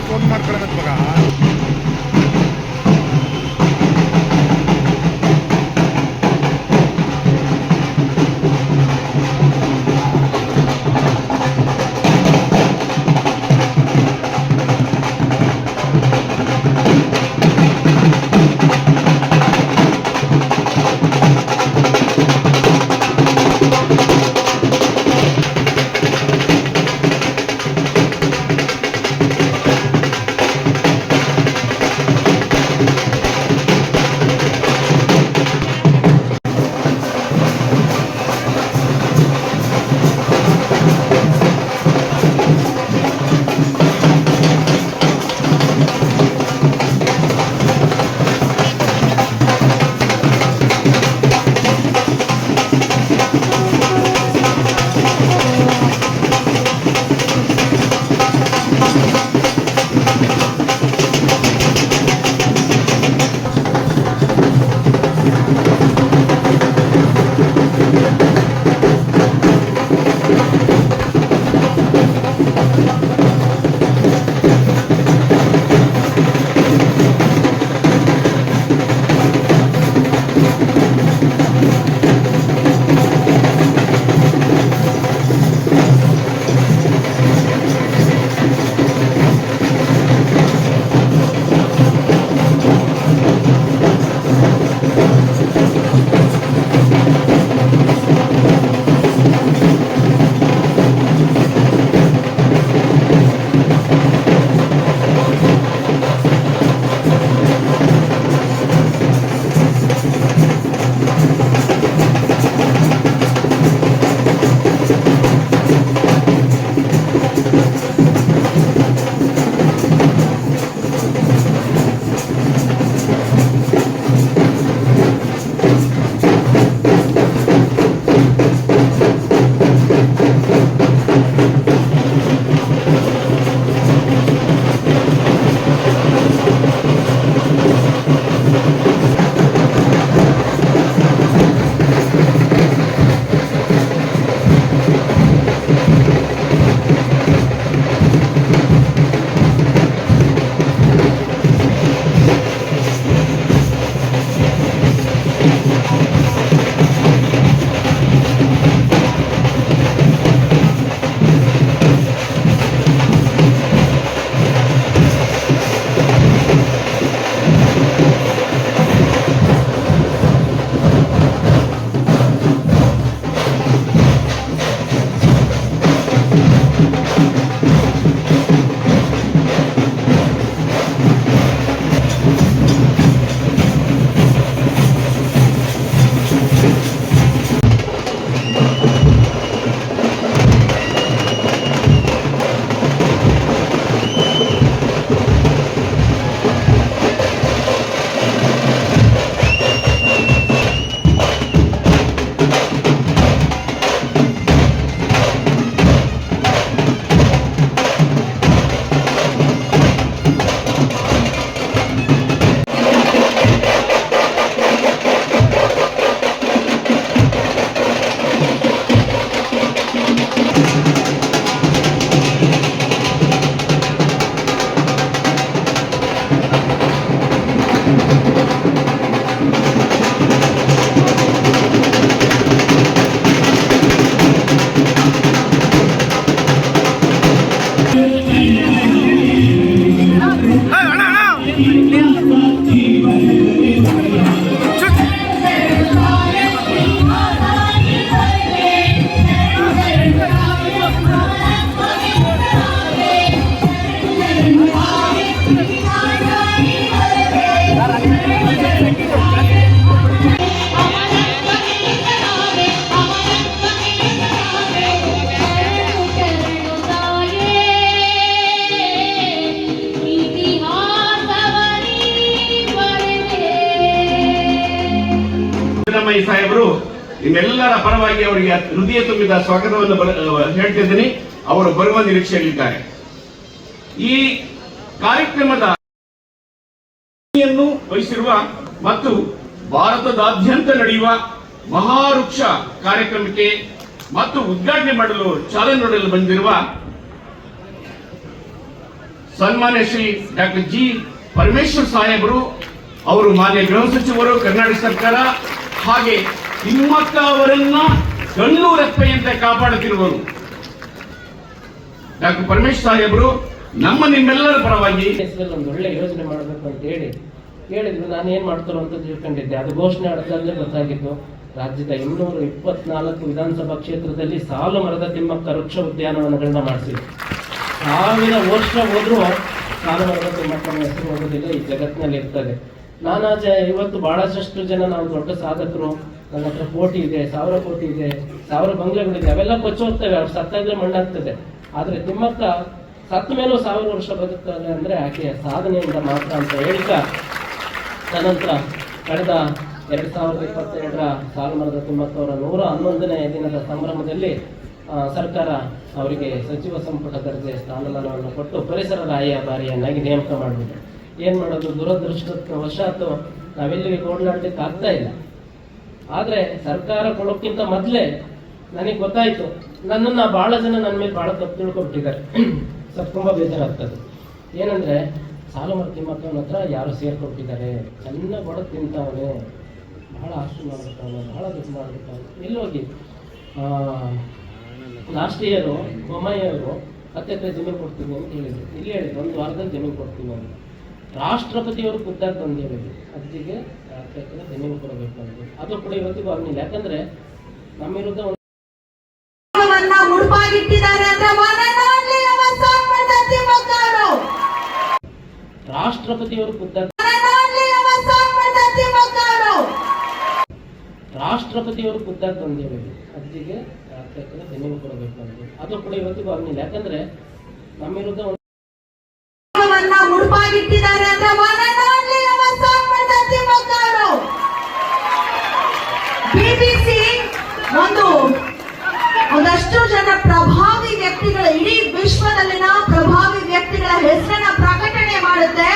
Phone ಮಾಡ್ಕೊಳ್ಳೋದು ಮಗ 明亮 ಪರವಾಗಿ ಅವರಿಗೆ ಹೃದಯ ತುಂಬಿದ ಸ್ವಾಗತವನ್ನು ಹೇಳ್ತಿದ್ದೀನಿ. ಅವರು ಬರುವ ನಿರೀಕ್ಷೆಯಲ್ಲಿದ್ದಾರೆ. ಈ ಕಾರ್ಯಕ್ರಮದ ವಹಿಸಿರುವ ಮತ್ತು ಭಾರತದಾದ್ಯಂತ ನಡೆಯುವ ಮಹಾವೃಕ್ಷ ಕಾರ್ಯಕ್ರಮಕ್ಕೆ ಮತ್ತು ಉದ್ಘಾಟನೆ ಮಾಡಲು ಚಾಲನೆ ನೋಡಲು ಬಂದಿರುವ ಸನ್ಮಾನ್ಯ ಶ್ರೀ ಡಾಕ್ಟರ್ ಜಿ ಪರಮೇಶ್ವರ್ ಸಾಹೇಬರು, ಅವರು ಮಾನ್ಯ ಗೃಹ ಸಚಿವರು, ಕರ್ನಾಟಕ ಸರ್ಕಾರ, ಹಾಗೆ ತಿಮ್ಮಕ್ಕ ಅವರನ್ನ ಕಣ್ಣು ರೆಪ್ಪೆಯಂತೆ ಕಾಪಾಡುತ್ತಿರುವರು. ಡಾಕ್ಟರ್ ಪರಮೇಶ್ ಸಾಹೇಬರು, ನಮ್ಮ ನಿಮ್ಮೆಲ್ಲರ ಪರವಾಗಿ ಒಂದು ಒಳ್ಳೆ ಯೋಜನೆ ಮಾಡಬೇಕು ಅಂತ ಹೇಳಿ ಹೇಳಿದ್ರು. ನಾನು ಏನ್ ಮಾಡ್ತಾರೋ ಅಂತ ತಿಳ್ಕೊಂಡಿದ್ದೆ. ಅದು ಘೋಷಣೆ ಆಡ್ತಲ್ಲೇ ಗೊತ್ತಾಗಿದ್ದು ರಾಜ್ಯದ ಇನ್ನೂರ ಇಪ್ಪತ್ನಾಲ್ಕು ವಿಧಾನಸಭಾ ಕ್ಷೇತ್ರದಲ್ಲಿ ಸಾಲು ಮರದ ತಿಮ್ಮಕ್ಕ ವೃಕ್ಷ ಉದ್ಯಾನವನಗಳನ್ನ ಮಾಡಿಸಿದ್ರು. ಸಾವಿರ ವರ್ಷ ಹೋದ್ರೂ ಸಾಲು ಮರದ ತಿಮ್ಮಕ್ಕನ ಹೆಸರು ಹೋಗೋದಿಲ್ಲ. ಈ ಜಗತ್ತಿನಲ್ಲಿ ಇರ್ತದೆ. ನಾನಾಜ, ಇವತ್ತು ಬಹಳಷ್ಟು ಜನ ನಾವು ದೊಡ್ಡ ಸಾಧಕರು. ನನ್ನ ಹತ್ರ ಕೋಟಿ ಇದೆ, ಸಾವಿರ ಕೋಟಿ ಇದೆ, ಸಾವಿರ ಬಂಗ್ಲೆಗಳಿದೆ, ಅವೆಲ್ಲ ಕೊಚ್ಚೋಗ್ತವೆ ಅವ್ರು ಸತ್ತಾದ್ರೆ ಮಣ್ಣಾಗ್ತದೆ. ಆದರೆ ತಿಮ್ಮಕ್ಕ ಸತ್ತ ಮೇಲೂ ಸಾವಿರ ವರ್ಷ ಬದುಕ್ತಾರೆ ಅಂದ್ರೆ ಆಕೆಯ ಸಾಧನೆಯಿಂದ ಮಾತ್ರ ಅಂತ ಹೇಳ್ತಾ ತದನಂತರ ಕಳೆದ ಎರಡು ಸಾವಿರದ ಇಪ್ಪತ್ತೆರಡರ ಸಾಲುಮರದ ತಿಮ್ಮಕ್ಕವರ ನೂರ ಹನ್ನೊಂದನೇ ದಿನದ ಸಂಭ್ರಮದಲ್ಲಿ ಸರ್ಕಾರ ಅವರಿಗೆ ಸಚಿವ ಸಂಪುಟ ದರ್ಜೆ ಸ್ಥಾನಮಾನವನ್ನು ಕೊಟ್ಟು ಪರಿಸರ ರಾಯಭಾರಿಯನ್ನಾಗಿ ನೇಮಕ ಮಾಡುವುದು. ಏನು ಮಾಡೋದು? ದುರದೃಷ್ಟವಶಾತ್ ನಾವೆಲ್ಲಿಗೆ ಓಡಾಡಲಿಕ್ಕೆ ಆಗ್ತಾ ಇಲ್ಲ. ಆದ್ರೆ ಸರ್ಕಾರ ಕೊಡೋಕ್ಕಿಂತ ಮೊದಲೇ ನನಗೆ ಗೊತ್ತಾಯ್ತು, ನನ್ನನ್ನ ಭಾಳ ಜನ ನನ್ನ ಮೇಲೆ ಭಾಳ ತಪ್ಪು ತಿಳ್ಕೊಬಿಟ್ಟಿದ್ದಾರೆ. ಸ್ವಲ್ಪ ತುಂಬ ಬೇಜಾರಾಗ್ತದೆ. ಏನಂದ್ರೆ ಸಾಲುಮರ ತಿಮ್ಮಕ್ಕನ ಹತ್ರ ಯಾರು ಸೇರ್ಕೊಟ್ಟಿದ್ದಾರೆ. ಚೆನ್ನಾಗಿ ಹೊಡೆದು ತಿಂತಾವನೆ ಬಹಳ ಆಸ್ತಿ ಮಾಡ್ಬಿಟ್ಟವನೆ ಬಹಳ ದುಡ್ಡು ಮಾಡ್ಬಿಟ್ಟವನೆ ಎಲ್ಲಿ ಹೋಗಿ? ಲಾಸ್ಟ್ ಇಯರು ಬೊಮ್ಮಾಯಿಯವರು ಹತ್ತು ಎಕರೆ ಜಮೀನು ಕೊಡ್ತೀನಿ ಅಂತ ಹೇಳಿದ್ರು. ಇಲ್ಲಿ ಹೇಳಿದ್ರು, ಒಂದು ವಾರದಲ್ಲಿ ಜಮೀನು ಕೊಡ್ತೀನಿ ಅಂತ. ರಾಷ್ಟ್ರಪತಿಯವರು ಖುದ್ದಾಗಿ ಬಂದು ಹೇಳಿದ್ರು. ಅಜ್ಜಿಗೆ ಎಕರೆ ಜಮೀನು ಕೊಡಬೇಕು ಅಂತ ಅದು ಕೂಡ ಇವತ್ತಿಗೂ ಆಗಲಿಲ್ಲ. ಯಾಕಂದ್ರೆ ನಮ್ಮ ವಿರುದ್ಧ. ರಾಷ್ಟ್ರಪತಿಯವರು. ರಾಷ್ಟ್ರಪತಿಯವರು ಖುದ್ದಾಗಿ ಅಜ್ಜಿಗೆ ಜಮೀನು ಕೊಡಬೇಕು ಅಂತ ಅದು ಕೂಡ ಇವತ್ತಿಗೂ ಆಗಲಿಲ್ಲ. ಯಾಕಂದ್ರೆ ನಮ್ಮ ವಿರುದ್ಧ ಹೆಸರನ್ನ ಪ್ರಕಟಣೆ ಮಾಡುತ್ತೆ.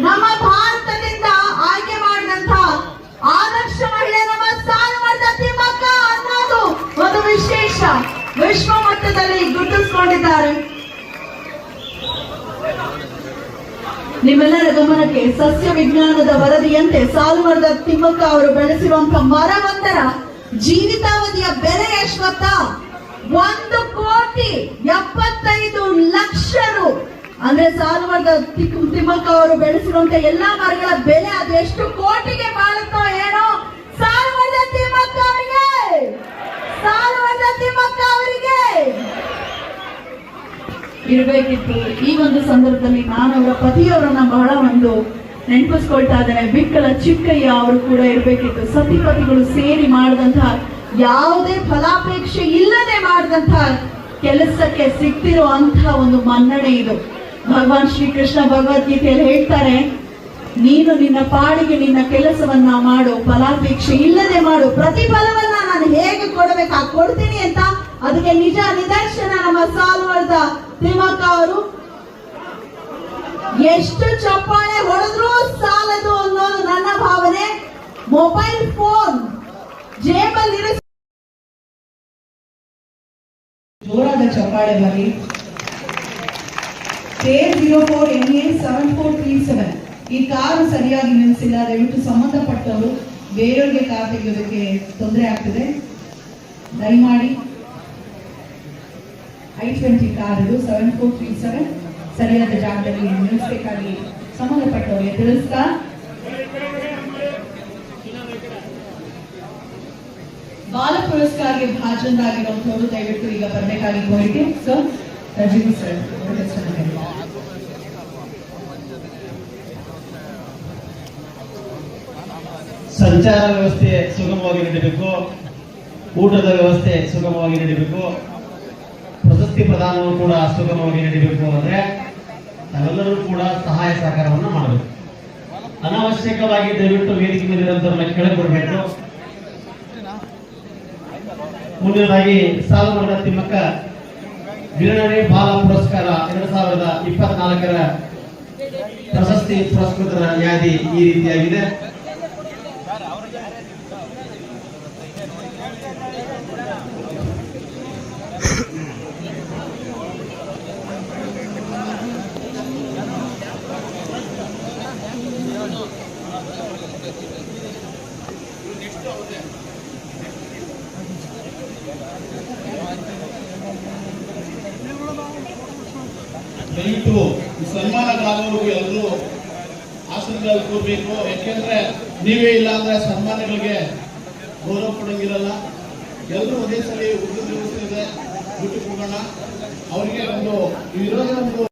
ನಮ್ಮ ಭಾರತದಿಂದ ಆಯ್ಕೆ ಮಾಡಿದಂತ ಆದರ್ಶ ಮಹಿಳೆ ನಮ್ಮ ಸಾಲುಮರದ ತಿಮ್ಮಕ್ಕ ಅನ್ನೋದು ಒಂದು ವಿಶೇಷ. ವಿಶ್ವ ಮಟ್ಟದಲ್ಲಿ ಗುರುತಿಸಿಕೊಂಡಿದ್ದಾರೆ. ನಿಮ್ಮೆಲ್ಲರ ಗಮನಕ್ಕೆ ಸಸ್ಯ ವಿಜ್ಞಾನದ ವರದಿಯಂತೆ ಸಾಲುಮರದ ತಿಮ್ಮಕ್ಕ ಅವರು ಬೆಳೆಸಿರುವಂತ ಮರವೊಂದರ ಜೀವಿತಾವಧಿಯ ಬೆಲೆ ಎಷ್ಟು ಗೊತ್ತಾ? ಒಂದು ಕೋಟಿ ಎಪ್ಪತ್ತೈದು ಲಕ್ಷ ರು. ಅಂದ್ರೆ ಸಾಲುಮರದ ತಿಕ್- ತಿಮ್ಮಕ್ಕ ಅವರು ಬೆಳೆಸಿರುವಂತ ಎಲ್ಲಾ ಮರಗಳ ಬೆಲೆ ಅದೆಷ್ಟು ಕೋಟಿಗೆ ಬಾಳುತ್ತೋ ಏನೋ, ಸಾಲುಮರದ ತಿಮ್ಮಕ್ಕ ಅವರಿಗೆ! ತಿಮ್ಮಕ್ಕ ಅವರಿಗೆ! ಇರಬೇಕಿತ್ತು. ಈ ಒಂದು ಸಂದರ್ಭದಲ್ಲಿ ನಾನು ಅವರ ಪತಿಯವರನ್ನ ಬಹಳ ಒಂದು ನೆನಪಿಸ್ಕೊಳ್ತಾ ಇದ್ದೇನೆ. ಬಿಕ್ಕಲ ಚಿಕ್ಕಯ್ಯ ಅವರು ಕೂಡ ಇರಬೇಕಿತ್ತು. ಸತಿಪತಿಗಳು ಸೇರಿ ಮಾಡಿದಂತಹ ಯಾವುದೇ ಫಲಾಪೇಕ್ಷೆ ಇಲ್ಲದೆ ಮಾಡಿದಂತಹ ಕೆಲಸಕ್ಕೆ ಸಿಕ್ತಿರುವಂತಹ ಒಂದು ಮನ್ನಣೆ ಇದು. ಭಗವಾನ್ ಶ್ರೀಕೃಷ್ಣ ಭಗವದ್ಗೀತೆಯಲ್ಲಿ ಹೇಳ್ತಾರೆ, ನೀನು ನಿನ್ನ ಪಾಡಿಗೆ ನಿನ್ನ ಕೆಲಸವನ್ನ ಮಾಡು ಫಲಾಪೇಕ್ಷೆ ಇಲ್ಲದೆ ಮಾಡು ಪ್ರತಿಫಲವನ್ನ ನಾನು ಹೇಗೆ ಕೊಡಬೇಕಾ ಕೊಡ್ತೀನಿ ಅಂತ ಅದಕ್ಕೆ ನಿಜ ನಿದರ್ಶನ ನಮ್ಮ ಸಾಲ್ವರ್ದ ತ್ರಿಮಕ್ಕ ಅವರು. ಎಷ್ಟು ಚಪ್ಪಾಳೆ ಹೊಡೆದ್ರು ಸಾಲದು ಅನ್ನೋದು ನನ್ನ ಭಾವನೆ. ಮೊಬೈಲ್ ಫೋನ್ ಜೇಬಲ್ಲಿ ಇರಿಸಿ ಜೋರಾದ ಚಪ್ಪಾಳೆ ಬರಲಿ. ಸೆವೆನ್ ಈ ಕಾರು ಸರಿಯಾಗಿ ನಿಲ್ಲಿಸಿಲ್ಲ, ದಯವಿಟ್ಟು ಸಂಬಂಧಪಟ್ಟವರು ಬೇರೆಯವರಿಗೆ ಕಾರ್ ತೆಗೆಯೋದಕ್ಕೆ ತೊಂದರೆ ಆಗ್ತದೆ. ದಯಮಾಡಿ ಐ ಟ್ವೆಂಟಿ ಕಾರ್ ಇದು ಸೆವೆನ್ ಫೋರ್ ತ್ರೀ ಸೆವೆನ್ ಸರಿಯಾದ ಜಾಗದಲ್ಲಿ ನಿಲ್ಲಿಸಬೇಕಾಗಿ ಸಂಬಂಧಪಟ್ಟವರಿಗೆ ತಿಳಿಸ್ತಾ ಬಾಲ ಪುರಸ್ಕಾರಕ್ಕೆ ಭಾಜನರಾಗಿರುವಂತವರು ದಯವಿಟ್ಟು ಈಗ ಬರಬೇಕಾಗಿ ಕೋರಿಕೆ. ಸರ್ ಸಂಚಾರ ವ್ಯವಸ್ಥೆ ಸುಗಮವಾಗಿ ನಡೀಬೇಕು. ಊಟದ ವ್ಯವಸ್ಥೆ ಸುಗಮವಾಗಿ ನಡೀಬೇಕು. ಪ್ರಶಸ್ತಿ ಪ್ರದಾನವೂ ಕೂಡ ಸುಗಮವಾಗಿ ನಡೀಬೇಕು ಅಂದ್ರೆ ನಾವೆಲ್ಲರೂ ಕೂಡ ಸಹಾಯ ಸಹಕಾರವನ್ನು ಮಾಡಬೇಕು. ಅನಾವಶ್ಯಕವಾಗಿ ದಯವಿಟ್ಟು ವೇದಿಕೆ ಮೇಲಿರುವಂತವ್ರನ್ನ ಕೆಳಗೆ ಮುಂದಿನದಾಗಿ ಸಾಲು ಮರದ ತಿಮ್ಮಕ್ಕ ಗಿರಣಿ ಬಾಲ ಪುರಸ್ಕಾರ ಎರಡ್ ಸಾವಿರದ ಇಪ್ಪತ್ನಾಲ್ಕರ ಪ್ರಶಸ್ತಿ ಪುರಸ್ಕೃತರ ಯಾದಿ ಈ ರೀತಿಯಾಗಿದೆ. ದಯವಿಟ್ಟು ಈ ಸನ್ಮಾನಗಳಾಗೋವರೆಗೂ ಎಲ್ಲರೂ ಆಸನಗಳಲ್ಲಿ ಕೂರ್ಬೇಕು ಯಾಕೆಂದ್ರೆ ನೀವೇ ಇಲ್ಲ ಅಂದ್ರೆ ಸನ್ಮಾನಗಳಿಗೆ ಗೌರವ ಕೊಡಂಗಿರಲ್ಲ. ಎಲ್ಲರೂ ಒಂದೇ ಸಲ ಉದ್ಯೋಗ ಇದೆ. ಬಿಟ್ಟು ಹೋಗೋಣ. ಅವರಿಗೆ ಒಂದು ಇರೋದೇ ಒಂದು